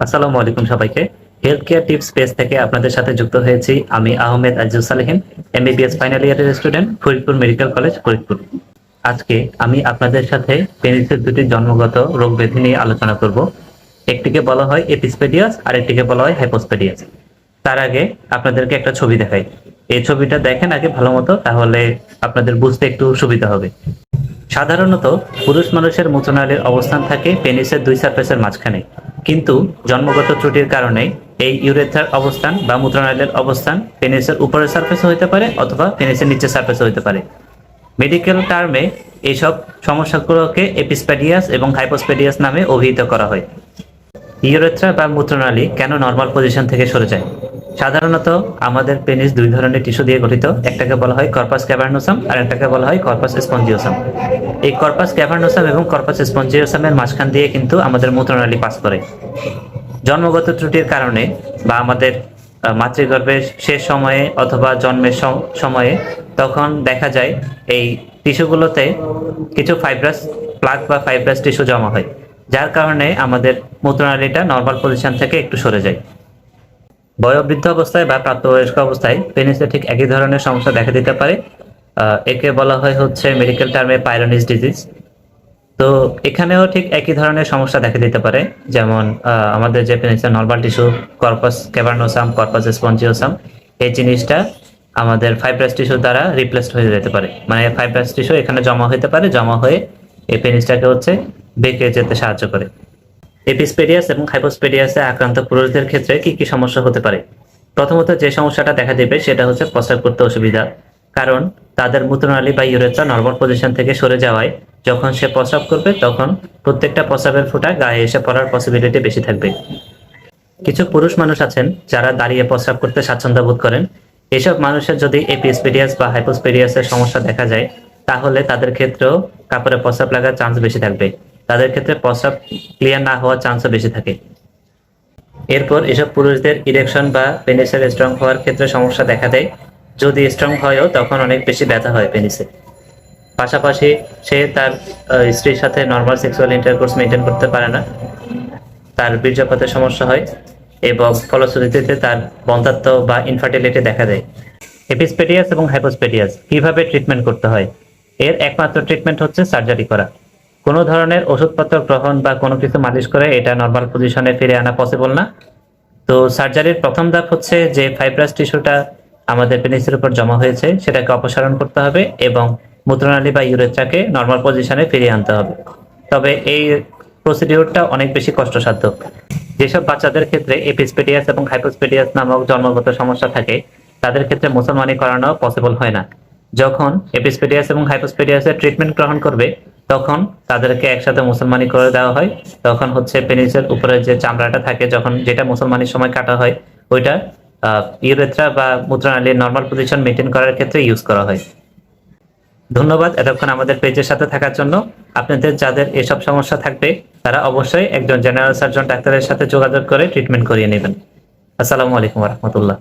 আসসালামু আলাইকুম সবাইকে। হেলথ কেয়ার টিপস পেজ থেকে আপনাদের সাথে যুক্ত হয়েছি আমি আহমেদ আজিজ সালেহিন এমবিবিএস ফাইনাল ইয়ারের student Faridpur medical college Faridpur. আজকে আমি আপনাদের সাথে পেনিসের দুটি জন্মগত রোগ ব্যাধি নিয়ে আলোচনা করব। একটিকে বলা হয় এপিসপেডিয়াস আর একটিকে বলা হয় হাইপোস্পেডিয়াস তার আগে আপনাদেরকে একটা ছবি দেখাই। এই ছবিটা দেখেন আগে ভালো মতো, তাহলে আপনাদের বুঝতে একটু সুবিধা হবে। সাধারণত পুরুষ মানুষের মূত্রনালীর অবস্থান থাকে পেনিসের দুই সারফেসের মাঝখানে। কিন্তু জন্মগত ত্রুটির কারণে এই ইউরেথার অবস্থান বা মূত্রনালীর অবস্থান পেনিসের উপরের সার্ফেস হইতে পারে অথবা পেনিসের নিচের সার্ফেস হইতে পারে। মেডিকেল টার্মে এইসব সমস্যাগুলোকে এপিসপ্যাডিয়াস এবং হাইপোস্পেডিয়াস নামে অভিহিত করা হয়। ইউরেথ্রা বা মূত্রনালী কেন নর্মাল পজিশন থেকে সরে যায়? সাধারণত আমাদের পেনিস দুই ধরনের টিস্যু দিয়ে গঠিত। একটাকে বলা হয় কর্পাস ক্যাভার্নোসাম আর একটাকে বলা হয় কর্পাস স্পঞ্জিওসাম। এই কর্পাস ক্যাভার্নোসাম এবং কর্পাস স্পঞ্জিওসামের মাঝখান দিয়ে কিন্তু আমাদের মূত্রনালী পাস করে। জন্মগত ত্রুটির কারণে বা আমাদের মাতৃগর্ভের শেষ সময়ে অথবা জন্মের সময়ে তখন দেখা যায় এই টিস্যুগুলোতে কিছু ফাইব্রাস প্লাক বা ফাইব্রাস টিস্যু জমা হয়, যার কারণে আমাদের মূত্রনালীটা নর্মাল পজিশন থেকে একটু সরে যায়। বয়োবৃদ্ধ অবস্থায় বা প্রাপ্তবয়স্ক অবস্থায় পেনিসে ঠিক একই ধরনের সমস্যা দেখা দিতে পারে। একে বলা হয় হচ্ছে মেডিকেল টার্মে পাইরোনিস ডিজিজ তো এখানেও ঠিক একই ধরনের সমস্যা দেখা দিতে পারে, যেমন আমাদের যে পেনিসের normal tissue, corpus cavernosum corpus spongiosum, এই জিনিসটা আমাদের ফাইব্রাস টিস্যু দ্বারা রিপ্লেসড হয়ে যেতে পারে। মানে ফাইব্রাস টিস্যু এখানে জমা হতে পারে, জমা হয়ে এই পেনিসটাকে হচ্ছে বেঁকে যেতে সাহায্য করে। এপিসপেডিয়াস এবং হাইপোস্পেডিয়াসে আক্রান্ত পুরুষদের ক্ষেত্রে কি কি সমস্যা হতে পারে? প্রথমত যে সমস্যাটা দেখা দেবে সেটা হচ্ছে প্রস্রাব করতে অসুবিধা। কারণ তাদের মূত্রনালী বা ইউরেথ্রা নর্মাল পজিশন থেকে সরে যাওয়ায় যখন সে প্রস্রাব করবে তখন প্রত্যেকটা প্রস্রাবের ফোঁটা গায়ে এসে পড়ার পসিবিলিটি বেশি থাকবে। কিছু পুরুষ মানুষ আছেন যারা দাঁড়িয়ে প্রস্রাব করতে স্বাচ্ছন্দ্য বোধ করেন। এসব মানুষের যদি এপিসপেডিয়াস বা হাইপোস্পেডিয়াসের সমস্যা দেখা যায়, তাহলে তাদের ক্ষেত্রেও কাপড়ে প্রস্রাব লাগার চান্স বেশি থাকবে। তাদের ক্ষেত্রে প্রস্রাব ক্লিয়ার না হওয়ার চান্সও বেশি থাকে। এরপর এসব পুরুষদের ইরেকশন বা পেনিসের স্ট্রং হওয়ার ক্ষেত্রে সমস্যা দেখা দেয়। যদি স্ট্রং হয়ও, তখন অনেক বেশি ব্যথা হয় পেনিসে পাশাপাশি সে তার স্ত্রীর সাথে নর্মাল সেক্সুয়াল ইন্টারকোর্স মেনটেন করতে পারে না। তার বীর্যপাতের সমস্যা হয় এবং ফলশ্রুতিতে তার বন্ধাত্ব বা ইনফার্টিলিটি দেখা দেয়। এপিসপেডিয়াস এবং হাইপোস্পেডিয়াস কীভাবে ট্রিটমেন্ট করতে হয়? এর একমাত্র ট্রিটমেন্ট হচ্ছে সার্জারি করা। কোনো ধরনের ওষুধপত্র গ্রহণ বা কোনো কিছু মালিশ করে এটা নর্মাল পজিশনে ফিরে আনা পসিবল না। তো সার্জারির প্রথম ধাপ হচ্ছে যে ফাইব্রাস টিস্যুটা আমাদের পেনিসের উপর জমা হয়েছে, সেটাকে অপসারণ করতে হবে এবং মূত্রনালী বা ইউরেথ্রাকে নর্মাল পজিশনে ফিরিয়ে আনতে হবে। তবে এই প্রসিডিউরটা অনেক বেশি কষ্টসাধ্য। যেসব বাচ্চাদের ক্ষেত্রে এপিসপেডিয়াস এবং হাইপোস্পেডিয়াস নামক জন্মগত সমস্যা থাকে, তাদের ক্ষেত্রে মুসলমানি করানো পসিবল হয় না। যখন এপিসপেডিয়াস এবং হাইপোস্পেডিয়াসের ট্রিটমেন্ট গ্রহণ করবে তখন তাদেরকে একসাথে মুসলমানি করে দেওয়া হয়। তখন হচ্ছে পেনিসের উপরে যে চামড়াটা থাকে, যখন যেটা মুসলমানির সময় কাটা হয়, ওইটা ইউরেথ্রা বা মূত্রনালীর নর্মাল পজিশন মেনটেন করার ক্ষেত্রে ইউজ করা হয়। ধন্যবাদ এতক্ষণ আমাদের পেজের সাথে থাকার জন্য। আপনাদের যাদের এসব সমস্যা থাকবে, তারা অবশ্যই একজন জেনারেল সার্জন ডাক্তারের সাথে যোগাযোগ করে ট্রিটমেন্ট করিয়ে নেবেন। আসসালামু আলাইকুম রহমতুল্লাহ।